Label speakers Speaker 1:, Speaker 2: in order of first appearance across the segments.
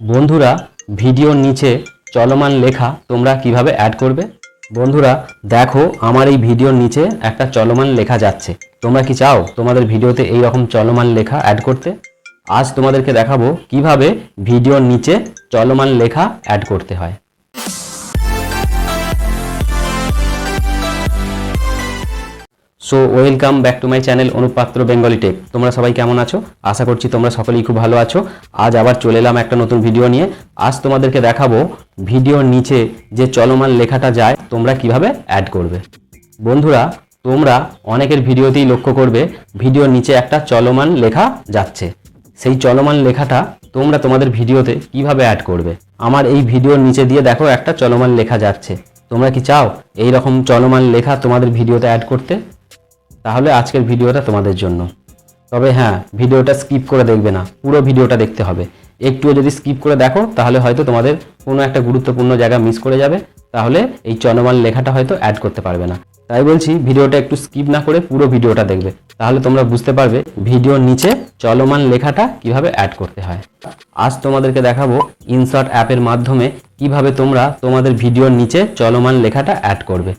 Speaker 1: বন্ধুরা, ভিডিওর নিচে চলমান লেখা তোমরা কীভাবে অ্যাড করবে? বন্ধুরা, দেখো আমার এই ভিডিওর নিচে একটা চলমান লেখা যাচ্ছে। তোমরা কি চাও তোমাদের ভিডিওতে এই রকম চলমান লেখা অ্যাড করতে? আজ তোমাদেরকে দেখাবো কীভাবে ভিডিওর নিচে চলমান লেখা অ্যাড করতে হয়। So welcome back to my channel অনুপাত্র Bengali tech তোমরা সবাই কেমন আছো? আশা করছি তোমরা সকলেই খুব ভালো আছো। আজ আবার চলে এলাম একটা নতুন ভিডিও নিয়ে। আজ তোমাদেরকে দেখাবো ভিডিওর নিচে যে চলমান লেখাটা যায়, তোমরা কীভাবে অ্যাড করবে। বন্ধুরা, তোমরা অনেকের ভিডিওতেই লক্ষ্য করবে ভিডিওর নিচে একটা চলমান লেখা যাচ্ছে। সেই চলমান লেখাটা তোমরা তোমাদের ভিডিওতে কীভাবে অ্যাড করবে? আমার এই ভিডিওর নিচে দিয়ে দেখো একটা চলমান লেখা যাচ্ছে। তোমরা কি চাও এই রকম চলমান লেখা তোমাদের ভিডিওতে অ্যাড করতে? তাহলে আজকের ভিডিওটা তোমাদের জন্য। তবে হ্যাঁ ভিডিওটা স্কিপ করে দেখবে না, পুরো ভিডিওটা দেখতে হবে। একটুও যদি স্কিপ করে দেখো, তাহলে হয়তো তোমাদের কোনো একটা গুরুত্বপূর্ণ জায়গা মিস করে যাবে, তাহলে এই চলমান লেখাটা হয়তো অ্যাড করতে পারবে না। তাই বলছি, ভিডিওটা একটু স্কিপ না করে পুরো ভিডিওটা দেখবে, তাহলে তোমরা বুঝতে পারবে ভিডিওর নিচে চলমান লেখাটা কীভাবে অ্যাড করতে হয়। আজ তোমাদেরকে দেখাবো ইনসার্ট অ্যাপের মাধ্যমে কীভাবে তোমরা তোমাদের ভিডিওর নিচে চলমান লেখাটা অ্যাড করবে।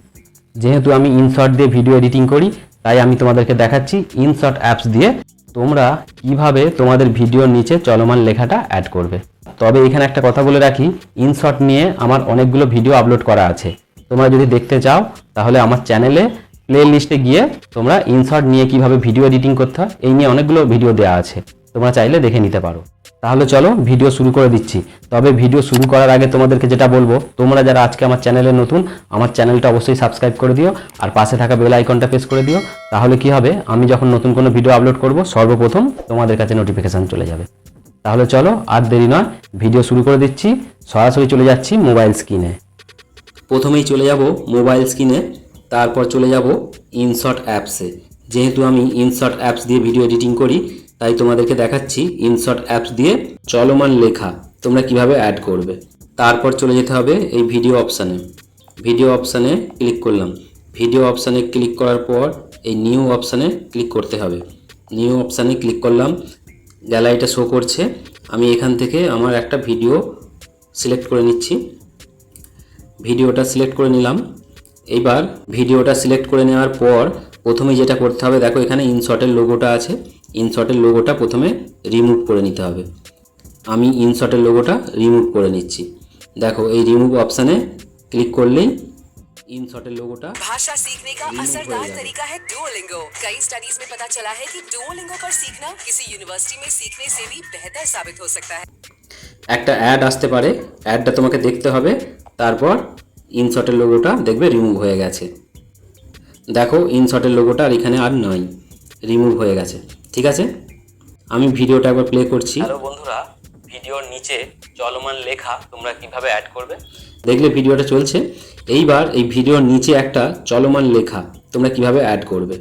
Speaker 1: যেহেতু আমি ইনশর্ট দিয়ে ভিডিও এডিটিং করি তাই আমি তোমাদেরকে দেখাচ্ছি ইনশর্ট অ্যাপস দিয়ে তোমরা কীভাবে তোমাদের ভিডিওর নিচে চলমান লেখাটা অ্যাড করবে। তবে এখানে একটা কথা বলে রাখি ইনশর্ট নিয়ে আমার অনেকগুলো ভিডিও আপলোড করা আছে। তোমরা যদি দেখতে চাও, তাহলে আমার চ্যানেলে প্লে লিস্টে গিয়ে তোমরা ইনশর্ট নিয়ে কীভাবে ভিডিও এডিটিং করতে হয়, এই নিয়ে অনেকগুলো ভিডিও দেওয়া আছে। তোমরা চাইলে দেখে নিতে পারো। তাহলে চলো ভিডিও শুরু করে দিচ্ছি। তবে ভিডিও শুরু করার আগে তোমাদেরকে যেটা বলব, তোমরা যারা আজকে আমার চ্যানেলে নতুন, আমার চ্যানেলটা অবশ্যই সাবস্ক্রাইব করে দিও আর পাশে থাকা বেল আইকনটা প্রেস করে দিও। তাহলে কি হবে? আমি যখন নতুন কোনো ভিডিও আপলোড করব, সর্বপ্রথম তোমাদের কাছে নোটিফিকেশান চলে যাবে। তাহলে চলো আর দেরি নয় ভিডিও শুরু করে দিচ্ছি। সরাসরি চলে যাচ্ছি মোবাইল স্ক্রিনে প্রথমেই চলে যাব মোবাইল স্ক্রিনে তারপর চলে যাব ইনশর্ট অ্যাপসে যেহেতু আমি ইনশর্ট অ্যাপস দিয়ে ভিডিও এডিটিং করি তাই তোমাদেরকে দেখাচ্ছি ইনশর্ট অ্যাপস দিয়ে চলমান লেখা তোমরা কীভাবে অ্যাড করবে। তারপর চলে যেতে হবে এই ভিডিও অপশানে ভিডিও অপশানে ক্লিক করলাম। ভিডিও অপশানে ক্লিক করার পর এই নিউ অপশানে ক্লিক করতে হবে। নিউ অপশানে ক্লিক করলাম। গ্যালারিটা শো করছে। আমি এখান থেকে আমার একটা ভিডিও সিলেক্ট করে নিচ্ছি। ভিডিওটা সিলেক্ট করে নিলাম। এইবার ভিডিওটা সিলেক্ট করে নেওয়ার পর প্রথমে যেটা করতে হবে, দেখো এখানে ইনশর্টের লোগোটা আছে। ইনশটের লোগোটা প্রথমে রিমুভ করে নিতে হবে আমি ইনশটের লোগোটা রিমুভ করে নিচ্ছি দেখো এই রিমুভ অপশানে ক্লিক করলেই ইনশটের লোগোটা
Speaker 2: भाषा सीखने का असरदार तरीका है डुओलिंगो कई स्टडीज में पता चला है कि डुओलिंगो पर सीखना किसी यूनिवर्सिटी में सीखने से भी बेहतर साबित हो सकता है
Speaker 1: একটা অ্যাড আসতে পারে অ্যাডটা তোমাকে দেখতে হবে তারপর ইনশটের লোগোটা দেখবে রিমুভ হয়ে গেছে দেখো ইনশটের লোগোটা আর এখানে আর নয় রিমুভ হয়ে গেছে ঠিক আছে? আমি ভিডিওটা একবার প্লে করছি। হ্যালো বন্ধুরা ভিডিওর নিচে চলমান লেখা তোমরা কীভাবে অ্যাড করবে? দেখলে ভিডিওটা চলছে। এইবার এই ভিডিওর নিচে একটা চলমান লেখা তোমরা কীভাবে অ্যাড করবে?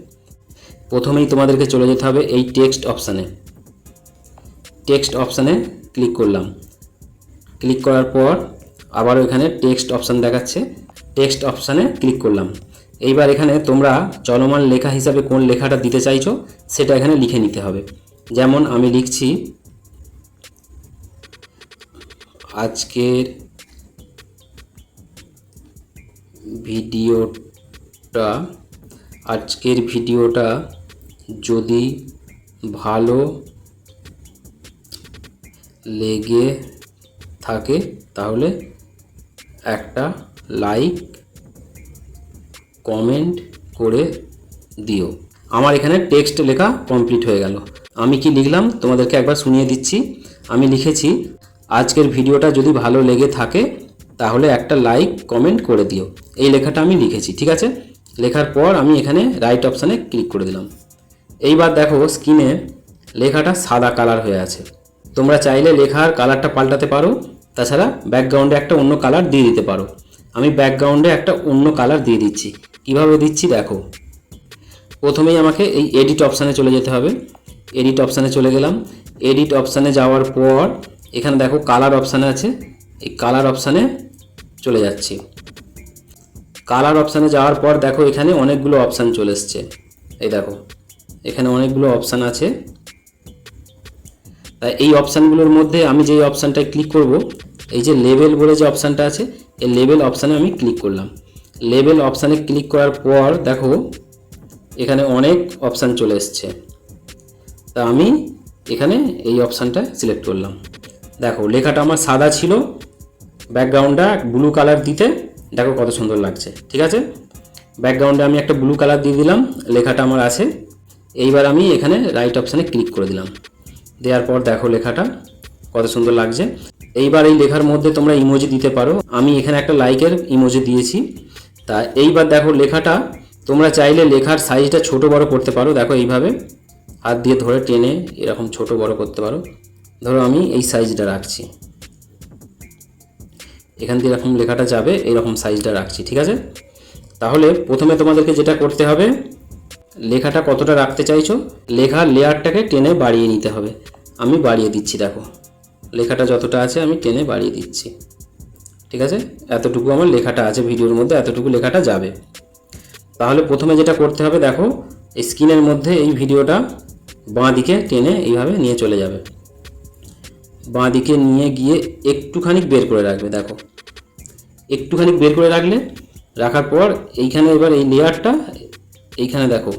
Speaker 1: প্রথমেই তোমাদেরকে চলে যেতে হবে এই টেক্সট অপশানে টেক্সট অপশানে ক্লিক করলাম। ক্লিক করার পর আবারও এখানে টেক্সট অপশান দেখাচ্ছে। টেক্সট অপশানে ক্লিক করলাম। এইবার এখানে তোমরা চলমান লেখা হিসাবে কোন লেখাটা দিতে চাইছো, সেটা এখানে লিখে নিতে হবে। যেমন আমি লিখছি, আজকের ভিডিওটা আজকের ভিডিওটা যদি ভালো লেগে থাকে, তাহলে একটা লাইক কমেন্ট করে দিও। আমার এখানে টেক্সট লেখা কমপ্লিট হয়ে গেল। আমি কি লিখলাম? তোমাদেরকে একবার শুনিয়ে দিচ্ছি। আমি লিখেছি, আজকের ভিডিওটা যদি ভালো লেগে থাকে, তাহলে একটা লাইক কমেন্ট করে দিও। এই লেখাটা আমি লিখেছি, ঠিক আছে? লেখার পর আমি এখানে রাইট অপশানে ক্লিক করে দিলাম। এইবার দেখো স্ক্রিনে লেখাটা সাদা কালার হয়ে আছে। তোমরা চাইলে লেখার কালারটা পাল্টাতে পারো। তাছাড়া ব্যাকগ্রাউন্ডে একটা অন্য কালার দিয়ে দিতে পারো। আমি ব্যাকগ্রাউন্ডে একটা অন্য কালার দিয়ে দিচ্ছি। কীভাবে দিচ্ছি, দেখো। প্রথমেই আমাকে এই এডিট অপশানে চলে যেতে হবে। এডিট অপশানে চলে গেলাম। এডিট অপশানে যাওয়ার পর, এখানে দেখো কালার অপশানে আছে। এই কালার অপশানে চলে যাচ্ছি। কালার অপশানে যাওয়ার পর, দেখো এখানে অনেকগুলো অপশান চলে এসছে। এই দেখো, এখানে অনেকগুলো অপশান আছে। তাই এই অপশানগুলোর মধ্যে আমি যেই অপশানটায় ক্লিক করব, এই যে লেভেল বলে যে অপশানটা আছে, এই লেভেল অপশানে আমি ক্লিক করলাম। লেভেল অপশানে ক্লিক করার পর দেখো, এখানে অনেক অপশান চলে এসছে। তা আমি এখানে এই অপশানটা সিলেক্ট করলাম। দেখো, লেখাটা আমার সাদা ছিল ব্যাকগ্রাউন্ডটা ব্লু কালার দিতে দেখো কত সুন্দর লাগছে, ঠিক আছে? ব্যাকগ্রাউন্ডে আমি একটা ব্লু কালার দিয়ে দিলাম, লেখাটা আমার আছে। এইবার আমি এখানে রাইট অপশানে ক্লিক করে দিলাম। দেওয়ার পর দেখো লেখাটা কত সুন্দর লাগছে। এইবার এই লেখার মধ্যে তোমরা ইমোজি দিতে পারো। আমি এখানে একটা লাইকের ইমোজি দিয়েছি। তা এইবার দেখো লেখাটা। তোমরা চাইলে লেখার সাইজটা ছোট বড় করতে পারো। দেখো এইভাবে। হাত দিয়ে ধরে টেনে এরকম ছোট বড় করতে পারো। ধরো আমি এই সাইজটা রাখছি। এখান দিয়ে এরকম লেখাটা যাবে, এরকম সাইজটা রাখছি, ঠিক আছে? তাহলে প্রথমে তোমাদেরকে যেটা করতে হবে, লেখাটা কতটা রাখতে চাইছো? লেখার লেয়ারটাকে টেনে বাড়িয়ে নিতে হবে। আমি বাড়িয়ে দিচ্ছি, দেখো। লেখাটা যতটা আছে আমি টেনে বাড়িয়ে দিচ্ছি। ঠিক আছে? এতটুকু আমার লেখাটা আছে, ভিডিওর মধ্যে এতটুকু লেখাটা যাবে। তাহলে প্রথমে যেটা করতে হবে, দেখো, স্ক্রিনের মধ্যে এই ভিডিওটা বাঁ দিকে টেনে এইভাবে নিয়ে চলে যাবে। বাঁ দিকে নিয়ে গিয়ে একটুখানি বের করে রাখবে, দেখো। একটুখানি বের করে রাখলে, রাখার পর এইখানে এবার এই লেয়ারটা, এইখানে দেখো,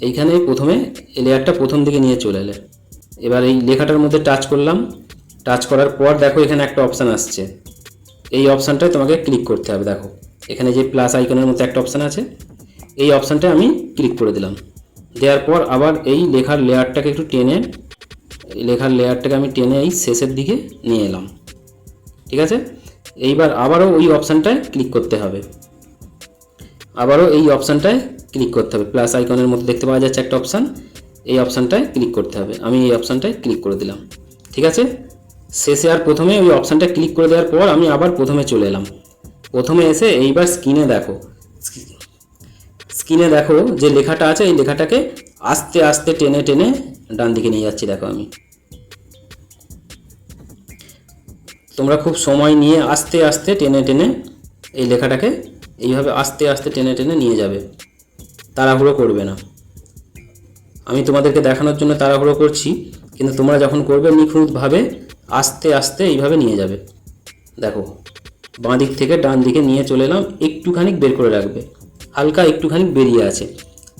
Speaker 1: এইখানে প্রথমে এই লেয়ারটা প্রথম দিকে নিয়ে চলে এলে। এবার এই লেখাটার মধ্যে টাচ করলাম। টাচ করার পর দেখো এখানে একটা অপশান আসছে। এই অপশানটায় তোমাকে ক্লিক করতে হবে, দেখো। এখানে যে প্লাস আইকনের মতো একটা অপশান আছে, এই অপশানটায় আমি ক্লিক করে দিলাম। দেওয়ার পর আবার এই লেখার লেয়ারটাকে একটু টেনে লেখার লেয়ারটাকে আমি টেনে এই শেষের দিকে নিয়ে এলাম। ঠিক আছে? এইবার আবারও ওই অপশানটায় ক্লিক করতে হবে। আবারও এই অপশানটায় ক্লিক করতে হবে। প্লাস আইকনের মধ্যে দেখতে পাওয়া যাচ্ছে একটা অপশান এই অপশানটায় ক্লিক করতে হবে। আমি এই অপশানটায় ক্লিক করে দিলাম। ঠিক আছে? শেষে আর প্রথমে ওই অপশানটা ক্লিক করে দেওয়ার পর আমি আবার প্রথমে চলে এলাম। প্রথমে এসে এইবার স্ক্রিনে দেখো। স্ক্রিনে দেখো যে লেখাটা আছে, এই লেখাটাকে আস্তে আস্তে টেনে টেনে ডান দিকে নিয়ে যাচ্ছি, দেখো আমি। তোমরা খুব সময় নিয়ে আস্তে আস্তে টেনে টেনে এই লেখাটাকে এইভাবে আস্তে আস্তে টেনে টেনে নিয়ে যাবে। তাড়াহুড়ো করবে না। আমি তোমাদেরকে দেখানোর জন্য তাড়াহুড়ো করছি, কিন্তু তোমরা যখন করবে নিখুঁতভাবে আস্তে আস্তে এইভাবে নিয়ে যাবে। দেখো, বাঁ দিক থেকে ডান দিকে নিয়ে চলে এলাম একটুখানি বের করে রাখবে। হালকা একটুখানি বেরিয়ে আছে।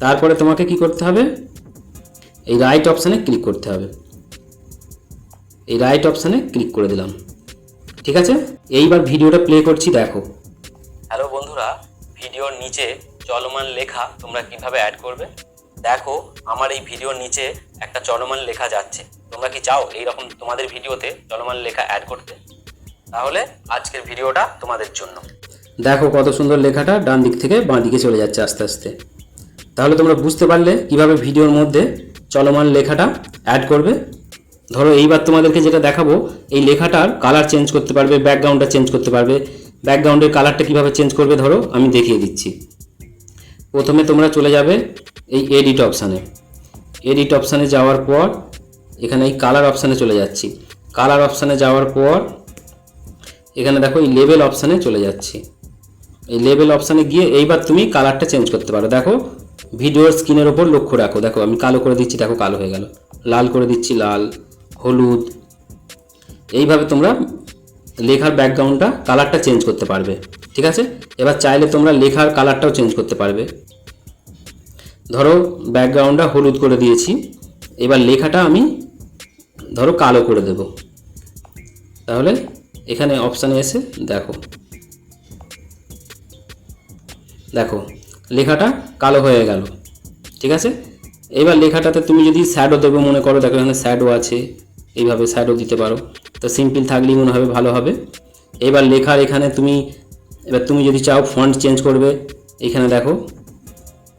Speaker 1: তারপরে তোমাকে কি করতে হবে? এই রাইট অপশানে ক্লিক করতে হবে। এই রাইট অপশানে ক্লিক করে দিলাম। ঠিক আছে? এইবার ভিডিওটা প্লে করছি, দেখো।
Speaker 3: হ্যালো বন্ধুরা, ভিডিওর নিচে চলমান লেখা তোমরা কীভাবে অ্যাড করবে? দেখো, আমার এই ভিডিওর নিচে একটা চলমান লেখা যাচ্ছে। তোমরা কি চাও এই রকম তোমাদের ভিডিওতে চলমান লেখা অ্যাড করতে? তাহলে আজকের ভিডিওটা তোমাদের জন্য।
Speaker 1: দেখো কত সুন্দর লেখাটা ডান দিক থেকে বাঁ দিকে চলে যাচ্ছে আস্তে আস্তে। তাহলে তোমরা বুঝতে পারলে কীভাবে ভিডিওর মধ্যে চলমান লেখাটা অ্যাড করবে। ধরো এইবার তোমাদেরকে যেটা দেখাবো, এই লেখাটার কালার চেঞ্জ করতে পারবে ব্যাকগ্রাউন্ডটা চেঞ্জ করতে পারবে। ব্যাকগ্রাউন্ডের কালারটা কীভাবে চেঞ্জ করবে ধরো, আমি দেখিয়ে দিচ্ছি। প্রথমে তোমরা চলে যাবে এই এডিট অপশানে এডিট অপশানে যাওয়ার পর, এখানে এই কালার অপশানে চলে যাচ্ছি। কালার অপশানে যাওয়ার পর, এখানে দেখো এই লেভেল অপশানে চলে যাচ্ছি। এই লেভেল অপশানে গিয়ে এইবার তুমি কালারটা চেঞ্জ করতে পারো। দেখো ভিডিওর স্ক্রিনের ওপর লক্ষ্য রাখো। দেখো, আমি কালো করে দিচ্ছি, দেখো কালো হয়ে গেল। লাল করে দিচ্ছি, লাল, হলুদ। এইভাবে তোমরা লেখার ব্যাকগ্রাউন্ডটা কালারটা চেঞ্জ করতে পারবে। ঠিক আছে? এবার চাইলে তোমরা লেখার কালারটাও চেঞ্জ করতে পারবে। ধরো ব্যাকগ্রাউন্ডটা হলুদ করে দিয়েছি। এবার লেখাটা আমি ধরো কালো করে দেব। তাহলে এখানে অপশানে এসে দেখো। দেখো, লেখাটা কালো হয়ে গেল। ঠিক আছে? এবার লেখাটাতে তুমি যদি শ্যাডো দেবো মনে করো, দেখো এখানে শ্যাডো আছে, এইভাবে শ্যাডো দিতে পারো। তো সিম্পল থাকলেই মনে হবে ভালো হবে। এবার লেখার এখানে তুমি, এবার তুমি যদি চাও ফন্ট চেঞ্জ করবে, এখানে দেখো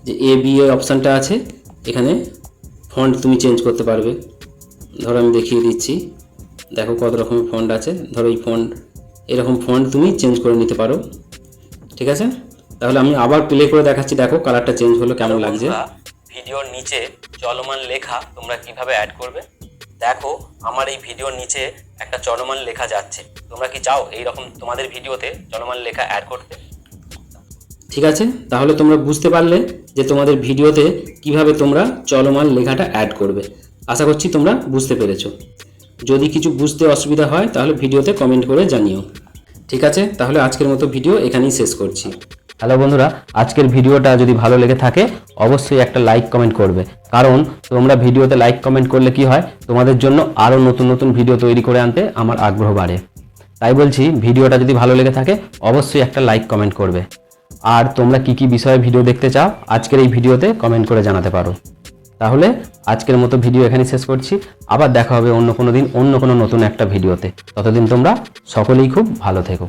Speaker 1: যে এ বি এর অপশানটা আছে, এখানে ফন্ট তুমি চেঞ্জ করতে পারবে। ধরো আমি দেখিয়ে দিচ্ছি। দেখো কত রকমের ফন্ট আছে। ধরো এই ফন্ট এরকম ফন্ট তুমি চেঞ্জ করে নিতে পারো। ঠিক আছে? তাহলে আমি আবার প্লে করে দেখাচ্ছি। দেখো কালারটা চেঞ্জ হলো, কেমন লাগছে।
Speaker 3: ভিডিওর নিচে চলমান লেখা তোমরা কীভাবে অ্যাড করবে? দেখো, আমার এই ভিডিওর নিচে একটা চলমান লেখা যাচ্ছে। তোমরা কি চাও? এই রকম তোমাদের ভিডিওতে চলমান লেখা অ্যাড করতে।
Speaker 1: ঠিক আছে? তাহলে তোমরা বুঝতে পারলে যে তোমাদের ভিডিওতে কীভাবে তোমরা চলমান লেখাটা অ্যাড করবে। আশা করছি তোমরা বুঝতে পেরেছ। যদি কিছু বুঝতে অসুবিধা হয়, তাহলে ভিডিওতে কমেন্ট করে জানিও। ঠিক আছে? তাহলে আজকের মতো ভিডিও এখানেই শেষ করছি। হ্যালো বন্ধুরা, আজকের ভিডিওটা যদি ভালো লেগে থাকে, অবশ্যই একটা লাইক কমেন্ট করবে। কারণ তোমরা ভিডিওতে লাইক কমেন্ট করলে কি হয়? তোমাদের জন্য আরও নতুন নতুন ভিডিও তৈরি করে আনতে আমার আগ্রহ বাড়ে। তাই বলছি, ভিডিওটা যদি ভালো লেগে থাকে, অবশ্যই একটা লাইক কমেন্ট করবে। আর তোমরা কি কি বিষয়ে ভিডিও দেখতে চাও, আজকের এই ভিডিওতে কমেন্ট করে জানাতে পারো। তাহলে আজকের মতো ভিডিও এখানে শেষ করছি। আবার দেখা হবে অন্য কোনো দিন অন্য কোনো নতুন একটা ভিডিওতে ততদিন তোমরা সকলেই খুব ভালো থেকো।